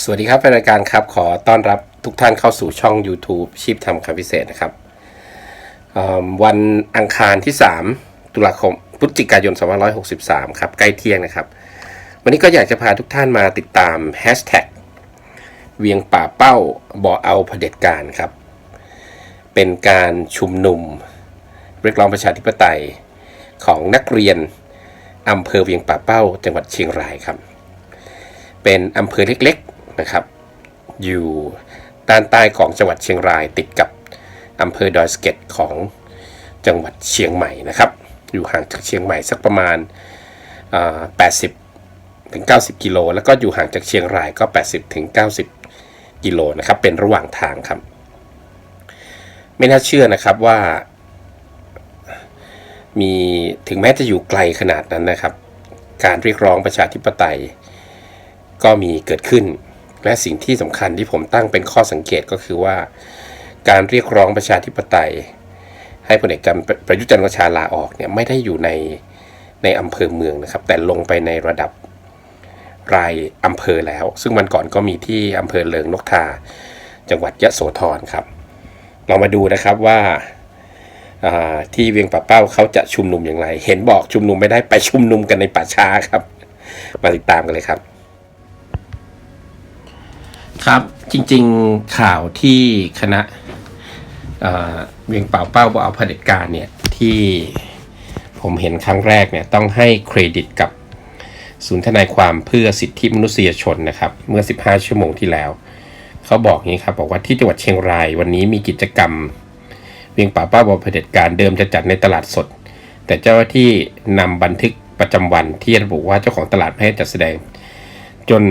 สวัสดีครับแฟนรายการครับ ขอต้อนรับทุกท่านเข้าสู่ช่อง YouTube ชีพทำคำพิเศษนะครับวันอังคารที่ 3 ตุลาคมพฤศจิกายน 2563 ครับ ใกล้เที่ยงนะครับ วันนี้ก็อยากจะพาทุกท่านมาติดตาม Hashtag เวียงป่าเป้าบ่อเอาเผด็จการครับ เป็นการชุมนุม เรียกร้องประชาธิปไตยของนักเรียนอำเภอเวียงป่าเป้าจังหวัดเชียงรายครับ เป็นอำเภอเล็ก นะครับ อยู่ด้านใต้ของจังหวัดเชียงรายติดกับอำเภอดอยสะเก็ดของจังหวัดเชียงใหม่นะครับ อยู่ห่างจากเชียงใหม่สักประมาณ 80ถึง90 กิโล แล้วก็อยู่ห่างจากเชียงรายก็ 80ถึง90 กิโลนะครับ เป็นระหว่างทางครับ ไม่น่าเชื่อนะครับว่า มีถึงแม้จะอยู่ไกลขนาดนั้นนะครับ การเรียกร้องประชาธิปไตยก็มีเกิดขึ้น และสิ่งที่สำคัญที่ผมตั้งเป็นข้อสังเกตก็คือว่า การเรียกร้องประชาธิปไตย ให้พลเอกจำประยุทธ์จันทร์โอชาลาออกเนี่ยไม่ได้อยู่ในในอำเภอเมืองนะครับ แต่ลงไปในระดับรายอำเภอแล้ว ซึ่งวันก่อนก็มีที่อำเภอเลิงนกทา จังหวัดยะโสธรครับเรามาดูนะครับว่าอ่าที่เวียงป่าเป้าเขาจะชุมนุมอย่างไร เห็นบอกชุมนุมไม่ได้ไปชุมนุมกันในป่าช้าครับ มาติดตามกันเลยครับ ครับ จริงๆข่าวที่คณะเวียงเป่าเป้าบ่เอาเผด็จการเนี่ย ที่ผมเห็นครั้งแรกเนี่ย ต้องให้เครดิตกับศูนย์ทนายความเพื่อสิทธิมนุษยชนนะครับ เมื่อ 15 ชั่วโมงที่แล้ว เขาบอกอย่างนี้ครับ บอกว่าที่จังหวัดเชียงรายวันนี้มีกิจกรรม เวียงป่าเป้าบ่เอาเผด็จการเดิมจะจัดในตลาดสด แต่เจ้าหน้าที่นำบันทึกประจำวันที่ระบุว่าเจ้าของตลาดไม่ให้จัดแสดง จน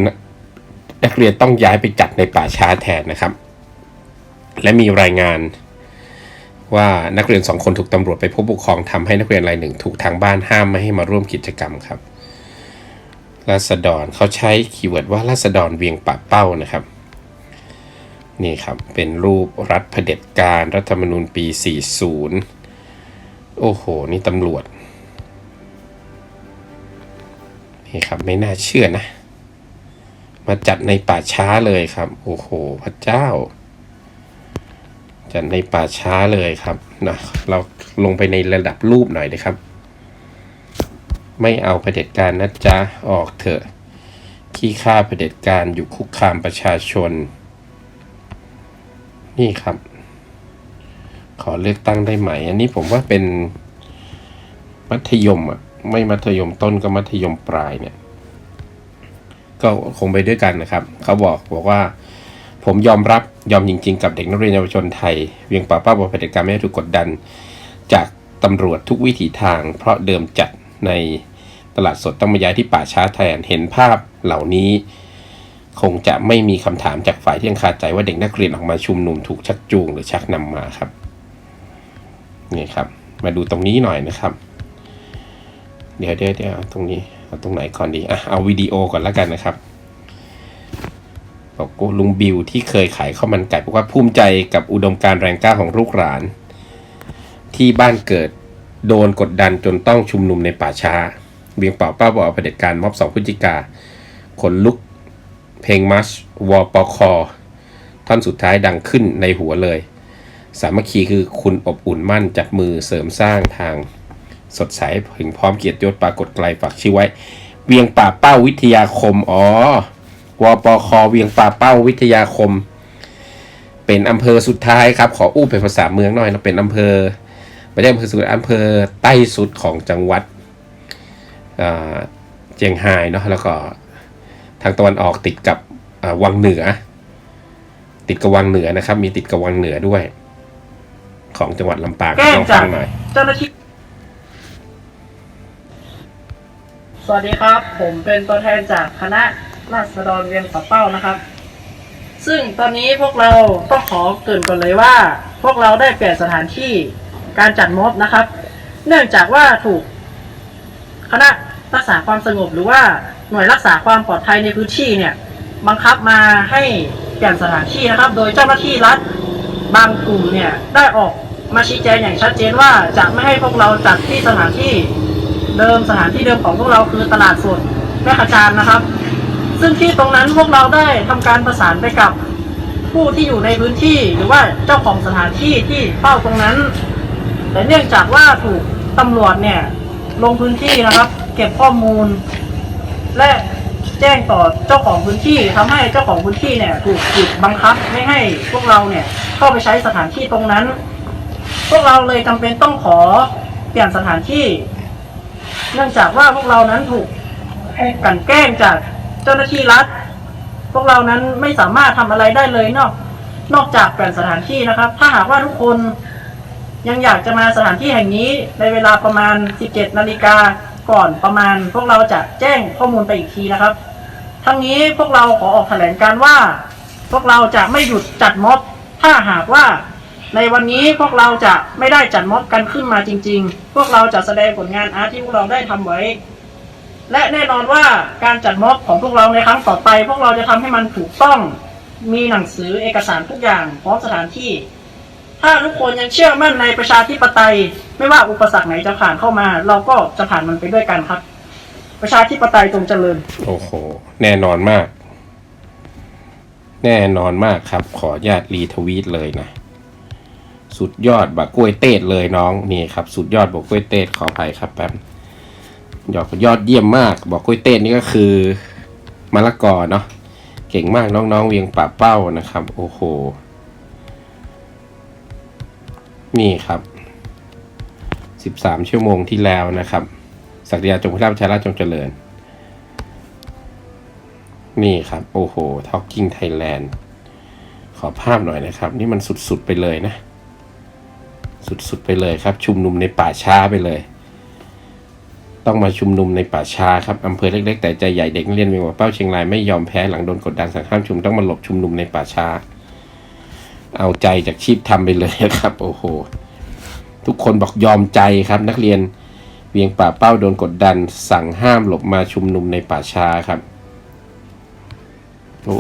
นักเรียนต้องย้ายไปจัดในป่าช้าแทนนะครับ และมีรายงานว่านักเรียนสองคนถูกตำรวจไปพบปกครองทำให้นักเรียนรายหนึ่งถูกทางบ้านห้ามไม่ให้มาร่วมกิจกรรมครับราษฎรเขาใช้คีย์เวิร์ดว่าราษฎรเวียงป่าเป้านะครับ นี่ครับ เป็นรูปรัฐเผด็จการรัฐธรรมนูญปี 40 โอ้โห นี่ตำรวจ นี่ครับ ไม่น่าเชื่อนะ มาจัดในป่าช้าเลยครับ โอ้โห พระเจ้า จัดในป่าช้าเลยครับนะเราลงไปในระดับรูปหน่อยเลยครับ ไม่เอาเผด็จการนะจ๊ะ ออกเถอะ ขี้ข้าเผด็จการอยู่คุกคามประชาชน นี่ครับ ขอเลือกตั้งได้ไหม อันนี้ผมว่าเป็นมัธยมอะ ไม่มัธยมต้นก็มัธยมปลายเนี่ย ก็คงไปด้วยกันนะครับ เขาบอกบอกว่า ผมยอมรับยอมจริง ๆ กับเด็กนักเรียนเยาวชนไทย เวียงป่าป้าบอเผด็จการไม่ให้ถูกกดดัน จากตำรวจทุกวิถีทาง เพราะเดิมจัดในตลาดสดต้องมาย้ายที่ป่าช้าแทนเห็นภาพเหล่านี้ คงจะไม่มีคำถามจากฝ่ายที่ยังคาใจว่าเด็กนักเรียนออกมาชุมนุมถูกชักจูงหรือชักนำมาครับนี่ครับ มาดูตรงนี้หน่อยนะครับ เดี๋ยวเดี๋ยวเดี๋ยวตรงนี้ เอาตรงไหนก่อนดีอะเอาวิดีโอก่อนแล้วกันนะครับบอกกูลุงบิวที่เคยขายข้าวมันไก่บอกว่าภูมิใจกับอุดมการแรงกล้าของลูกหลาน ที่บ้านเกิดโดนกดดันจนต้องชุมนุมในป่าช้าเบียงเป่าป้าบอกเอาเผด็จการม็อบสองพฤศจิกาขนลุกเพลงมัชวอปคอท่อนสุดท้ายดังขึ้นในหัวเลย สามัคคีคือคุณอบอุ่นมั่นจับมือเสริมสร้างทาง สดใสถึงพร้อมเกียรติยศปรากฏไกลฝากชื่อไว้ เวียงป่าเป้าวิทยาคม อ๋อวปคเวียงป่าเป้าวิทยาคม เป็นอำเภอสุดท้ายครับ ขออู้เป็นภาษาเมืองหน่อยนะเป็นอำเภอไม่ใช่อำเภอสุดอำเภอใต้สุดของจังหวัดอ่าเจียงไฮ้เนาะแล้วก็ทางตะวันออกติดกับอ่าวังเหนือ ติดกับวังเหนือนะครับ มีติดกับวังเหนือด้วย ของจังหวัดลำปางแจ้งลองจาฟักงหน่อยเจ้าหน้าที่ สวัสดีครับ ผมเป็นตัวแทนจากคณะราษฎรเวียงป่าเป้านะครับ ซึ่งตอนนี้พวกเราต้องขอเกรินก่อนเลยว่า พวกเราได้เปลี่ยนสถานที่การจัดม็อบนะครับ เนื่องจากว่าถูกคณะรักษาความสงบหรือว่าหน่วยรักษาความปลอดภัยในพื้นที่เนี่ยบังคับมาให้เปลี่ยนสถานที่นะครับ โดยเจ้าหน้าที่รัฐบางกลุ่มเนี่ยได้ออกมาชี้แจงอย่างชัดเจนว่าจะไม่ให้พวกเราจัดที่สถานที่ เดิมสถานที่เดิมของพวกเราคือตลาดสดแม่ขจานนะครับ ซึ่งที่ตรงนั้นพวกเราได้ทำการประสานไปกับผู้ที่อยู่ในพื้นที่หรือว่าเจ้าของสถานที่ที่เฝ้าตรงนั้น แต่เนื่องจากว่าถูกตำรวจเนี่ยลงพื้นที่นะครับ เก็บข้อมูล และแจ้งต่อเจ้าของพื้นที่ทำให้เจ้าของพื้นที่เนี่ยถูกจิดบังคับไม่ให้พวกเราเนี่ยเข้าไปใช้สถานที่ตรงนั้น พวกเราเลยจำเป็นต้องขอเปลี่ยนสถานที่ เนื่องจากว่าพวกเรานั้นถูกกันแกล้งจากเจ้าหน้าที่รัฐ พวกเรานั้นไม่สามารถทำอะไรได้เลยนอกนอกจากเปลี่ยนสถานที่นะครับ ถ้าหากว่าทุกคนยังอยากจะมาสถานที่แห่งนี้ในเวลาประมาณ 17 นาฬิกาก่อนประมาณ พวกเราจะแจ้งข้อมูลไปอีกทีนะครับ ทั้งนี้พวกเราขอออกแถลงการว่า พวกเราจะไม่หยุดจัดม็อบ ถ้าหากว่า ในวันนี้พวกเราจะไม่ได้จัดม็อบกันขึ้นมาจริง ๆ พวกเราจะแสดงผลงานอาร์ตที่พวกเราได้ทำไว้ และแน่นอนว่าการจัดม็อบของพวกเราในครั้งต่อไป พวกเราจะทำให้มันถูกต้อง มีหนังสือเอกสารทุกอย่างพร้อมสถานที่ ถ้าทุกคนยังเชื่อมั่นในประชาธิปไตย ไม่ว่าอุปสรรคไหนจะผ่านเข้ามา เราก็จะผ่านมันไปด้วยกันครับ ประชาธิปไตยจงเจริญ โอ้โห แน่นอนมาก แน่นอนมากครับ ขออนุญาตรีทวีตเลยนะ สุดยอดบักกล้วยเต้เลยน้องนี่ครับสุดยอดบอกกล้วยเต้ขออภัยครับแป๊บยอดยอดเยี่ยมมากบอกกล้วยเต้นี่ก็คือมะละกอเนาะเก่งมากน้องๆเวียงป่าเป้านะครับ โอ้โห นี่ครับสิบสามชั่วโมงที่แล้วนะครับ ศักดิยาจงพิราชประชาราชจงเจริญ นี่ครับ โอ้โห Talking Thailand ขอภาพหน่อยนะครับ นี่มันสุดๆไปเลยนะ สุดๆไปเลยครับ ชุมนุมในป่าช้าไปเลย ต้องมาชุมนุมในป่าช้าครับอำเภอเล็ก ๆ แต่ใจใหญ่เด็กนักเรียนเวียงหัวเป้าเชียงรายไม่ยอมแพ้หลังโดนกดดันสั่งห้ามชุมต้องมาหลบชุมนุมในป่าช้า เอาใจจากชีพทำไปเลยครับ โอ้โห ทุกคนบอกยอมใจครับ นักเรียนเวียงป่าเป้าโดนกดดัน สั่งห้ามหลบมาชุมนุมในป่าช้าครับ โอ้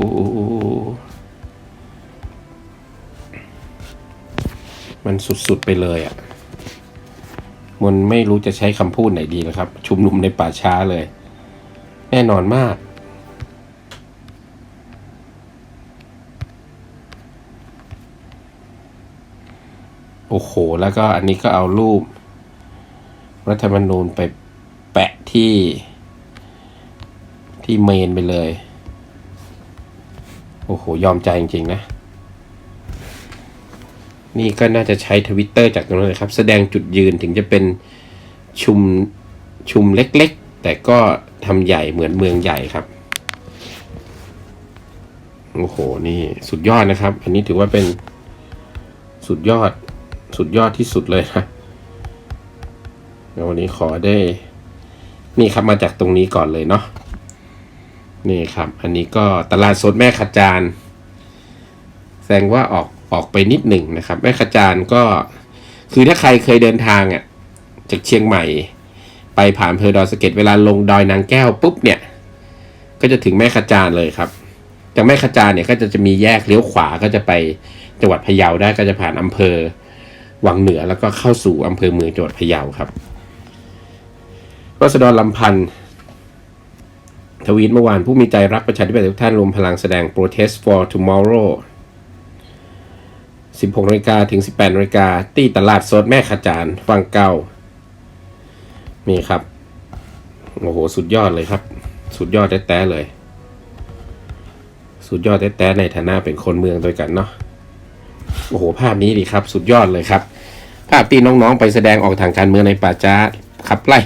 มันสุดๆไปเลยอะ่ะ มันไม่รู้จะใช้คำพูดไหนดีแล้วครับ ชุมนุมในป่าช้าเลย แน่นอนมาก โอ้โห แล้วก็อันนี้ก็เอารูป รัฐธรรมนูญไปแปะที่ ที่เมนไปเลย โอ้โห ยอมใจจริง ๆ นะ นี่ก็น่าจะใช้ทวิตเตอร์จากตรงนั้นเลยครับ แสดงจุดยืนถึงจะเป็นชุมชุมเล็กๆ แต่ก็ทำใหญ่เหมือนเมืองใหญ่ครับ โอ้โห นี่สุดยอดนะครับ อันนี้ถือว่าเป็นสุดยอดสุดยอดที่สุดเลยนะววันนี้ขอได้ นี่ครับมาจากตรงนี้ก่อนเลยเนาะนี่ครับ อันนี้ก็ตลาดสดแม่ขจานแสดงว่าออก ออกไปนิดหนึ่งนะครับแม่ขจานก็คือถ้าใครเคยเดินทางอะจากเชียงใหม่ ไปผ่านอำเภอดอยสะเก็ดเวลาลงดอยนางแก้วปุ๊บเนี่ย ก็จะถึงแม่ขจานเลยครับจากแม่ขจานเนี่ยก็จะจะมีแยกเลี้ยวขวาก็จะไปจังหวัดพะเยาได้ก็จะผ่านอำเภอวังเหนือแล้วก็เข้าสู่อำเภอเมืองจังหวัดพะเยาครับรัศดรลำพันธ์ทวีตเมื่อวานผู้มีใจรักประชาธิปไตยทุกท่านรวมพลังแสดง protest for tomorrow 16นาฬิกาถึง 18นาฬิกาที่ตลาดสดแม่ขจานฟังเก้านี่ครับ โอ้โห สุดยอดเลยครับ สุดยอดแต้ๆเลย สุดยอดแต้ๆในฐานะเป็นคนเมืองด้วยกันเนาะโอ้โห ภาพนี้ดีครับ สุดยอดเลยครับ ภาพที่น้องๆไปแสดงออกทางการเมืองในป่าจ้าขับไล่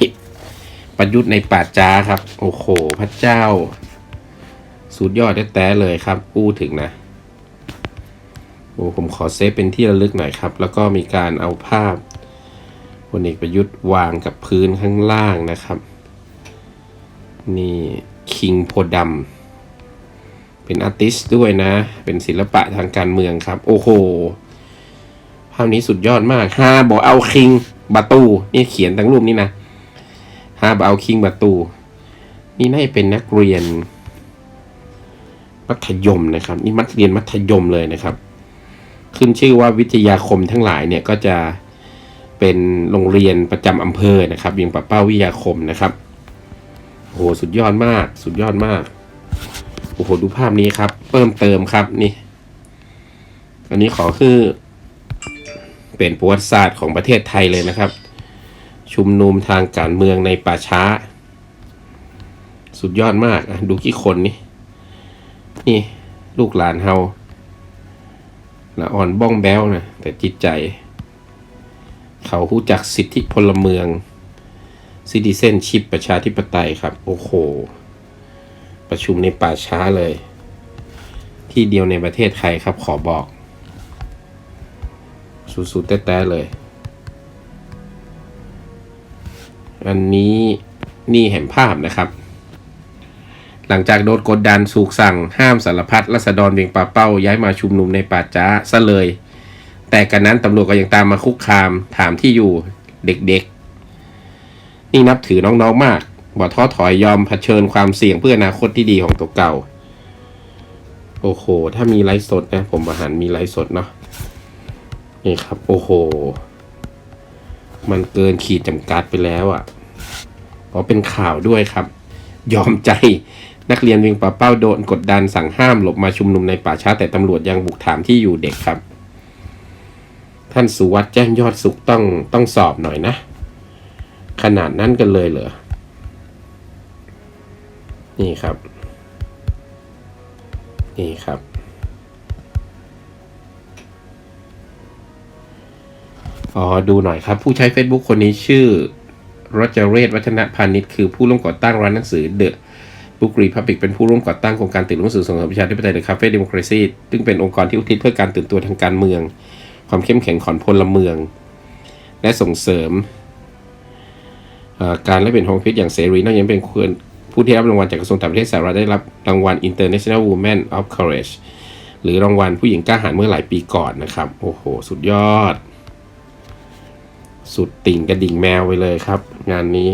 ประยุทธ์ในป่าจ้าครับ โอ้โห พระเจ้า สุดยอดแต้ๆเลยครับอู้ถึงนะ โอ้ผมขอเซฟเป็นที่ระลึกหน่อยครับ แล้วก็มีการเอาภาพพลเอกประยุทธ์วางกับพื้นข้างล่างนะครับ นี่คิงโพดำเป็นอาร์ติสต์ด้วยนะ เป็นศิลปะทางการเมืองครับ โอ้โห ภาพนี้สุดยอดมากฮาบอกเอาคิงบาตู นี่เขียนทั้งรูปนี้นะฮาบอกเอาคิงบาตู นี่น่าจะเป็นนักเรียน มัธยมนะครับ นี่มัธเรียนมัธยมเลยนะครับ ขึ้นชื่อว่าวิทยาคมทั้งหลายเนี่ยก็จะเป็นโรงเรียนประจำอำเภอนะครับเวียงป่าเป้าวิทยาคมนะครับโอ้โหสุดยอดมาก สุดยอดมากโอ้โหดูภาพนี้ครับ เพิ่มเติมครับนี่ อันนี้ขอคือเป็นประวัติศาสตร์ของประเทศไทยเลยนะครับ ชุมนุมทางการเมืองในป่าช้า สุดยอดมากดูกี่คนนี่นี่ ลูกหลานเฮา ละอ่อนบ้องแบ้วนะแต่จิตใจ เขารู้จักสิทธิพลเมืองซิติเซนชิปประชาธิปไตยครับ โอ้โห ประชุมในป่าช้าเลย ที่เดียวในประเทศไทยครับขอบอก สุดๆแต้ๆเลย อันนี้นี่เห็นภาพนะครับ หลังจากโดนกดดันสูกสั่งห้ามสารพัดรัษฎรเวียงป่าเป้าย้ายมาชุมนุมในป่าจ้าซะเลย แต่กันนั้นตำรวจก็ยังตามมาคุกคามถามที่อยู่เด็กๆ นี่นับถือน้องๆมากบ่ท้อถอยยอมเผชิญความเสี่ยงเพื่ออนาคตที่ดีของตัวเก่า โอ้โห ถ้ามีไลฟ์สดนะ ผมอาหารมีไลฟ์สดเนาะนี่ครับ โอ้โห มันเกินขีดจำกัดไปแล้วอะ่ะเพราะเป็นข่าวด้วยครับ ยอมใจ นักเรียนเวียงป่าเป้าโดนกดดันสั่งห้ามหลบมาชุมนุมในป่าช้าแต่ตำรวจยังบุกถามที่อยู่เด็กครับ ท่านสุวัสด์แจ้งยอดสุขต้องต้องสอบหน่อยนะ ขนาดนั้นกันเลยเหรอ นี่ครับ นี่ครับอ๋อดูหน่อยครับ ผู้ใช้ Facebook คนนี้ชื่อรจเรศวัฒนพาณิชย์คือผู้ร่วมก่อตั้งร้านหนังสือ The Book Republic เป็นผู้ร่วมก่อตั้งโครงการตื่นรู้สื่อส่งเสริมประชาธิปไตย The Cafe Democracy ซึ่งเป็นองค์กรที่อุทิศเพื่อการตื่นตัวทางการเมือง ความเข้มแข็งของพลเมือง และส่งเสริม การและเป็นความคิดอย่างเสรีนอกจากนี้เป็นคนผู้ที่รับรางวัลจากกระทรวงต่างประเทศสหรัฐได้รับรางวัล International Women of Courage หรือรางวัลผู้หญิงกล้าหาญเมื่อหลายปีก่อนนะครับ โอ้โห สุดยอด สุดติ่งกระดิ่งแมวไปเลยครับ งานนี้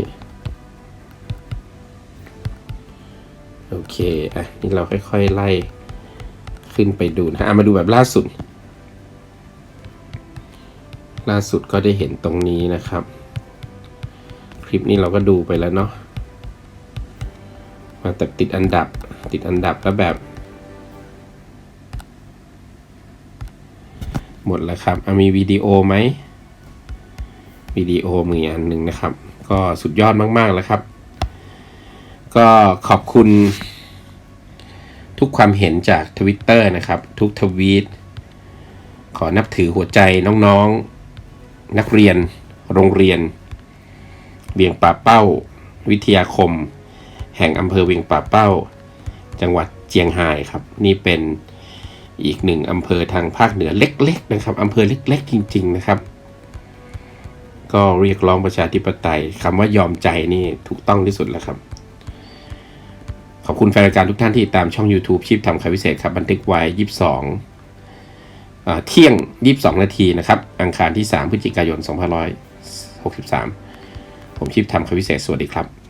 โอเค อะ นี่เราค่อยๆไล่ขึ้นไปดูนะฮะอะมาดูแบบล่าสุด ล่าสุดก็ได้เห็นตรงนี้นะครับ คลิปนี้เราก็ดูไปแล้วเนาะ มาแต่ติดอันดับ ติดอันดับแล้วแบบ หมดแล้วครับอะมีวิดีโอไหมวิดีโอมีอันหนึ่งนะครับ ก็สุดยอดมากๆแล้วครับ ก็ขอบคุณ ทุกความเห็นจาก Twitter นะครับ ทุกทวีต ขอนับถือหัวใจน้องๆนักเรียน โรงเรียน เวียงป่าเป้า วิทยาคม แห่งอำเภอเวียงป่าเป้า จังหวัดเจียงไฮ้ครับ นี่เป็นอีกหนึ่งอำเภอทางภาคเหนือเล็ก ๆ นะครับอำเภอเล็ก ๆ จริง ๆ นะครับ ก็เรียกร้องประชาธิปไตยคำว่ายอมใจนี่ถูกต้องที่สุดแล้วครับ ขอบคุณแฟนรายการทุกท่านที่ติดตามช่อง YouTube ชีพทำข่าวพิเศษครับ บันทึกไว้ 22อ่าเที่ยง 22 นาทีนะครับ อังคารที่ 3 พฤศจิกายน 2563 ผมชีพทำข่าวพิเศษ สวัสดีครับ